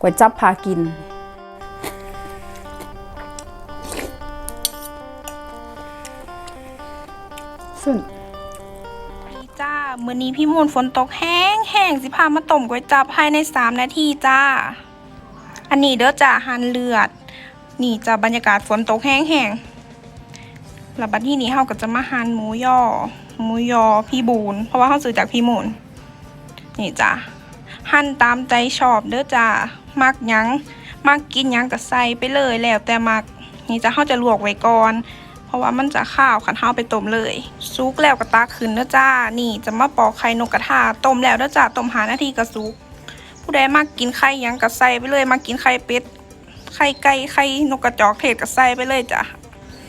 ก๋วยจับพากิน ซึ่งดีจ้า มื้อนี้พี่มูลฝนตกแห้งแห้งสิพามาต้มก๋วยจับภายใน 3 นาทีจ้า อันนี้เด้อจ้าหันเลือด นี่จ้าบรรยากาศฝนตกแห้งแห้งแล้วบัดที่นี้เฮาก็จะมาหั่นหมูยอ หมูยอพี่บูนเพราะว่าเฮาซื้อจากพี่มูลนี่จ้า หั่นตามใจชอบเด้อจ้ามักยังมักกินยังก็ใส่ไปเลยแล้วแต่มักนี่จ้าเฮาจะลวกไว้ก่อน เพราะว่ามันจะข้าวขันเท้าไปต้มเลย ซุกแล้วก็ตักขึ้นเด้อจ้า นี่จะมาปอกไข่นกกระทาต้มแล้วเด้อจ้าต้มหานาทีก็ซุก ผู้ใดมากกินไข่ยังก็ใส่ไปเลยมากินไข่เป็ดไข่ไก่ไข่นกกระจอกเทศก็ใส่ไปเลยจ้ะ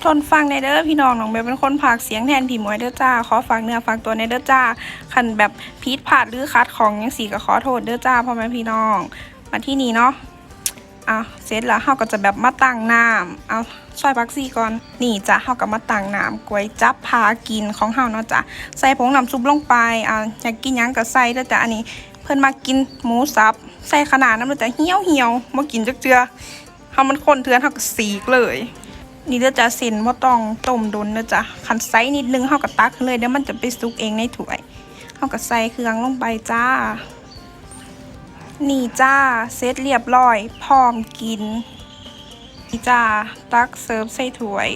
ทนฟังในเด้อพี่น้องน้องเบลเป็นคนผากเสียงแทนพี่มวยเด้อจ้า ขอฝากเนื้อฝากตัวในเด้อจ้าคันแบบพีดผาดหรือคัดของยังสีก็ขอโทษเด้อจ้าพ่อแม่พี่น้อง มาที่นี่เนาะอะเสร็จแล้วเฮาก็จะแบบมาตั้งน้ำเอาซอยพักซี่ก่อนนี่จ้ะเฮาก็มาตั้งน้ำก๋วยจับพากินของเฮาเนาะจ้ะใส่ผงน้ำซุปลงไปอะอยากกินยังก็ใส่เด้อจ้ะอันนี้เพิ่นมากินหมูสับ ใส่ขนาดน้ำเด้อจ้ะเหี่ยวเหี่ยวๆบ่กินจักเจือเฮามันคนเทือนเฮาก็สีกเลย นี่เด้อจ้ะเส้นบ่ต้องต้มดนเด้อจ้ะคันใส่นิดนึงเฮาก็ตักเลยเดี๋ยวมันจะไปสุกเองในถ้วยเฮาก็ใส่เครื่องลงไปจ้า นี่จ้าเซตเรียบร้อย พร้อมกินนี่จ้าตักเสิร์ฟใส่ถ้วย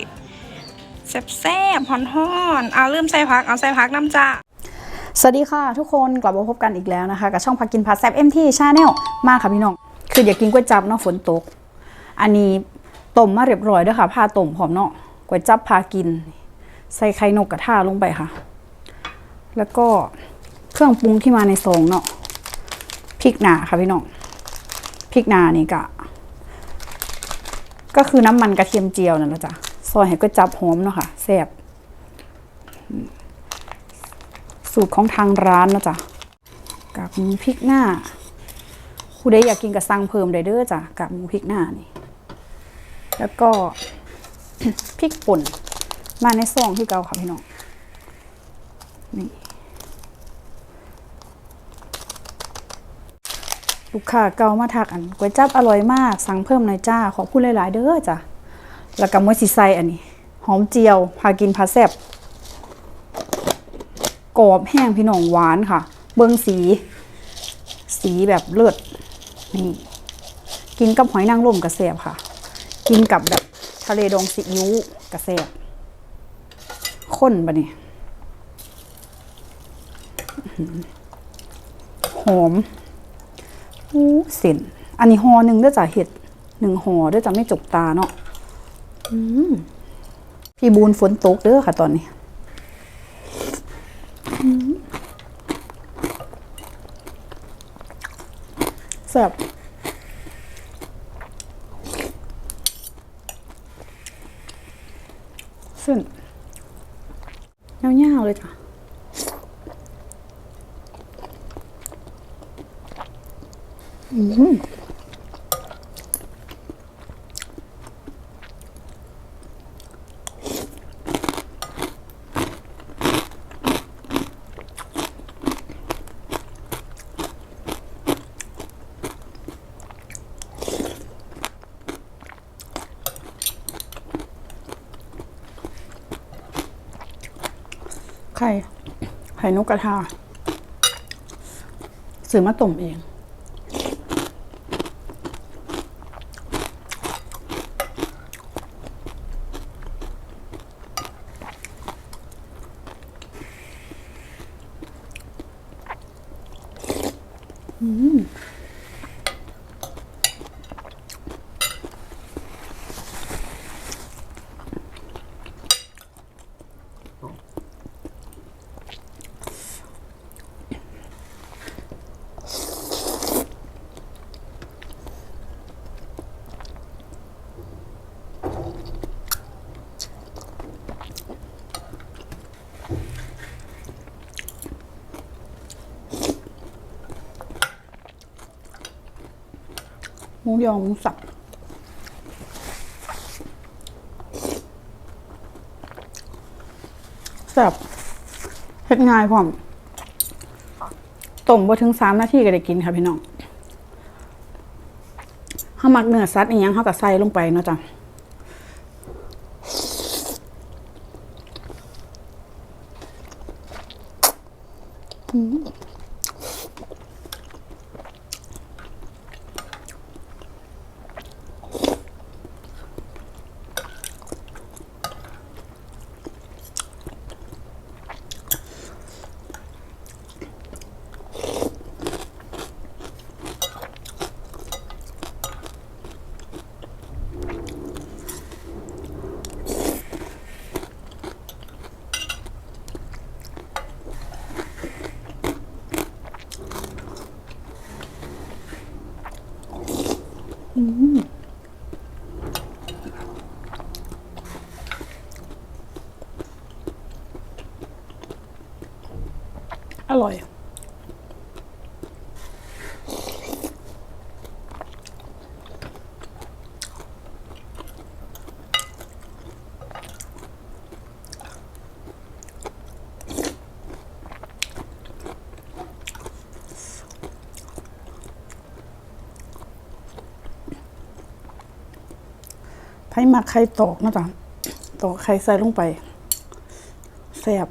แซ่บๆฮ้อนๆเอาเริ่มใส่พักเอาใส่พักน้ำจ้าสวัสดีค่ะทุกคนกลับมาพบกันอีกแล้วนะคะ กับช่องพักกินพาแซบเอ็มทีชาแนลมาค่ะพี่น้อง คืออยากกินก๋วยจับเนาะฝนตก อันนี้ ต้มมาเรียบร้อยด้วยค่ะผ้าต้มหอมเนาะก๋วยจับพากิน ใส่ไข่นกกระทาลงไปค่ะ แล้วก็เครื่องปรุงที่มาในซองเนาะพริกหนาค่ะพี่น้องพริกหนานี่กะก็คือน้ำมันกระเทียมเจียวนั่นแหละจ้ะซอยให้ก๋วยจับหอมเนาะค่ะแซ่บสูตรของทางร้านนะจ๊ะกากหมูพริกหน้าผู้ใดอยากกินกับสั่งเพิ่มได้เด้อจ้ะกากหมูพริกหน้านี่ แล้วก็พริกป่นมาในซองที่เก่าค่ะพี่น้อง นี่ ลูกค้าเก่ามาทักอันก๋วยจับอร่อยมาก สั่งเพิ่มหน่อยจ้า ขอพูดหลาย ๆ เด้อจ้ะ แล้วก็มวยสีไซอันนี้ หอมเจียว พากินพาแซบกรอบแห้งพี่น้องหวานค่ะ เบิ้งสี สีแบบเลือด นี่ กินกับหอยนางรมกระแสบค่ะ กินกับแบบทะเลดองซีอิ๊วกระแสบข้นบะเนี่ยหอมอู้เส้นอันนี้ห่อหนึ่งด้อจ้ะเห็ดหนึ่งห่อด้อจ้ะไม่จกตาเนาะพี่บูนฝนตกเด้อค่ะตอนนี้แซ่บ เส้นยาวๆเลยจ้ะอืม ไข่ไข่นกกระทาซื้อมาต้มเอง อืม หมูยอหมูสับสับเฮ็ดง่ายพร้อมต้มบ่ถึงสามนาทีก็ได้กินค่ะพี่น้องเขามักเนื้อสัตว์อีหยังเขาก็ใส่ลงไปเนาะจ้ะอืม อร่อย ไผ่มักไข่ตอกนะจ๊ะตอกไข่ใส่ลงไปแซ่บ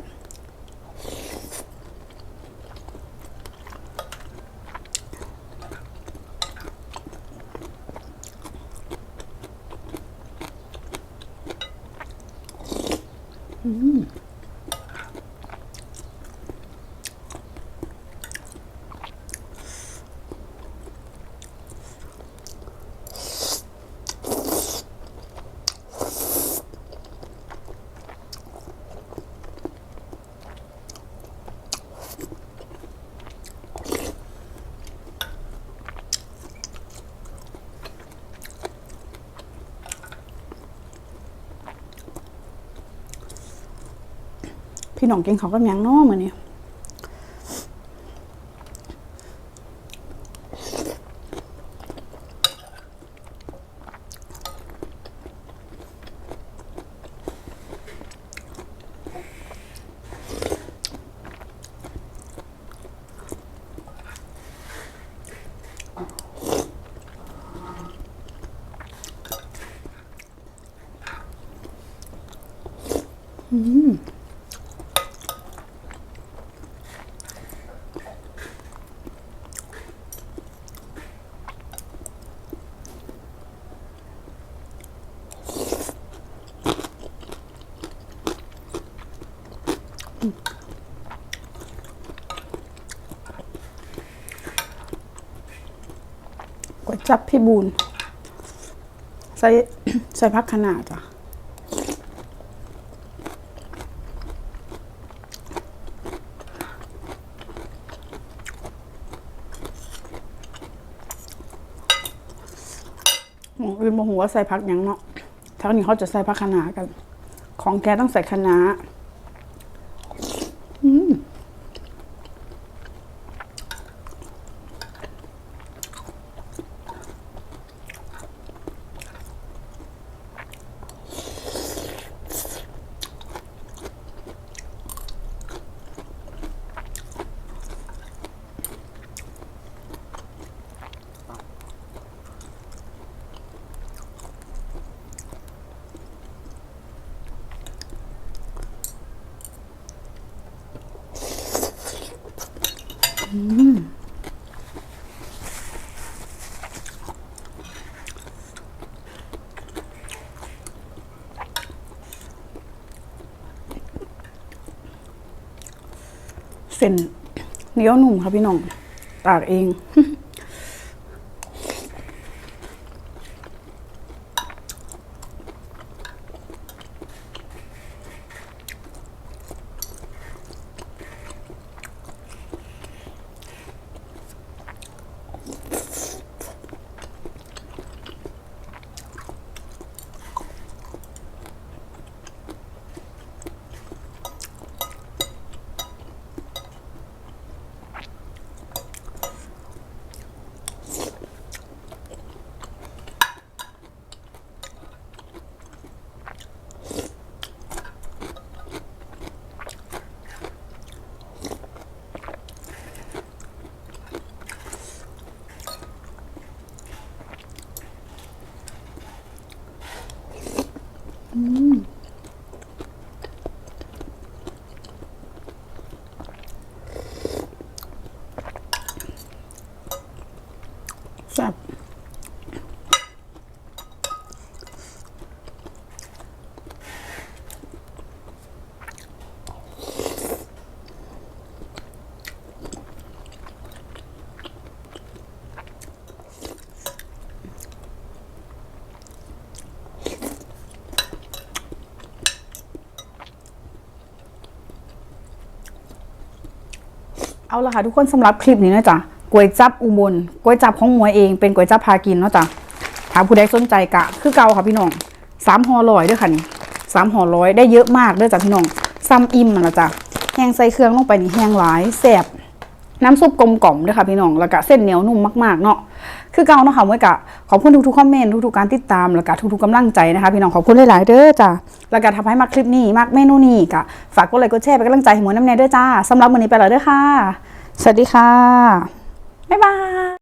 พี่น้องกินเขาก็ยังน้อมือนี้ก๋วย จับพี่บูนใส่ใส่พักขนาดจ้ะอื่นโมโหว่าใส่พักหยังเนาะทางนี้เขาจะใส่พักขนากัน ของแกต้องใส่คะน้าอืม เส้นเหนียวหนุ่มค่ะพี่น้องตากเอง อ แซ่บ เอาละค่ะทุกคนสำหรับคลิปนี้นะจ๊ะก๋วยจับอุบลก๋วยจับของมวยเองเป็นก๋วยจับพากินเนาะจ๊ะถามผู้ใดสนใจกะ คือเก่าค่ะพี่น้องสามห่อร้อยด้วยค่ะนี่สามห่อร้อยได้เยอะมากเด้วยจ้ะพี่น้องซ้ำอิ่มนะจ๊ะแห้งใส่เครื่องลงไปนี่แห้งหลายแสบน้ำซุปกลมกล่อมด้วยค่ะพี่น้องแล้วก็เส้นเหนียวนุ่มมากๆเนาะ คือเก่าเนาะค่ะเมื่อกะขอบคุณทุกๆคอมเมนต์ทุกๆการติดตามแล้วก็ทุกๆกำลังใจนะคะพี่น้องขอบคุณหลายๆเด้อจ้ะแล้วก็ทำให้มาคลิปนี้มากเมนูนี้กะฝากกดไลค์กดแชร์เป็นกำลังใจให้หมวน้ำแน่เด้อจ้าสำหรับวันนี้ไปแล้วเด้อค่ะ สวัสดีค่ะบ๊ายบาย